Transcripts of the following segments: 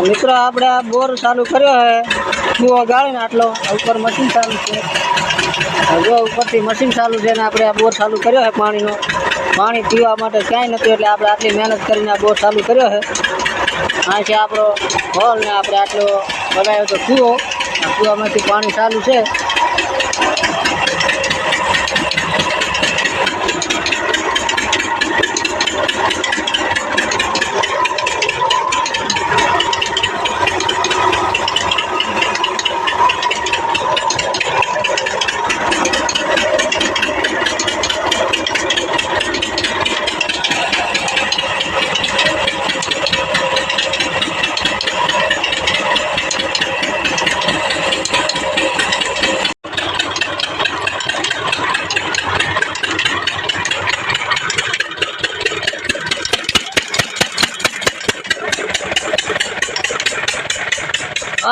મિત્રો આપણે આ બોર ચાલુ કર્યો છે. કૂવો ગાળીને આટલો. ઉપર મશીન ચાલુ છે. જો ઉપરથી મશીન ચાલુ છે ને આપણે આ બોર ચાલુ કર્યો છે પાણીનો. પાણી પીવા માટે ક્યાંય નથી એટલે આપણે આટલી મહેનત કરીને આ બોર ચાલુ કર્યો છે. આ આપણો હોલ ને આપણે આટલો બનાવ્યો તો કૂવો. કૂવામાંથી પાણી ચાલુ છે.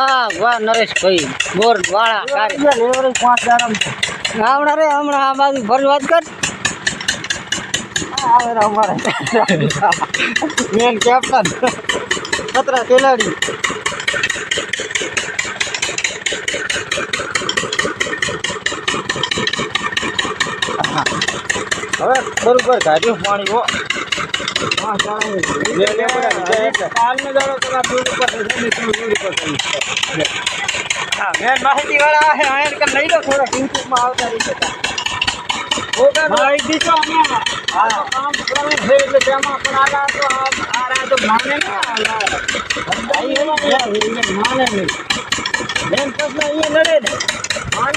હા વાહ નરેશભાઈ બોર વાળા કાર્ય પાંચ દાડા હમણાં રે હમણાં આ બાજુ ફરી વાત કર. આવે અમારે. મેન કેપ્ટન ખતરા ખેલાડી. હવે બરોબર કાઢ્યું પાણી હો. હા મેન માહિતી વાળા છે. આયર કે લઈ લો થોડા. યુટ્યુબમાં આવતા રીતે જતા. માહિતી તો અમે હા. કામ કરવાનું છે એટલે તેમાં પણ આલા તો આ રા તો માને ને આલા અહીં એમાં માને નહીં. મેન પ્રશ્ન ને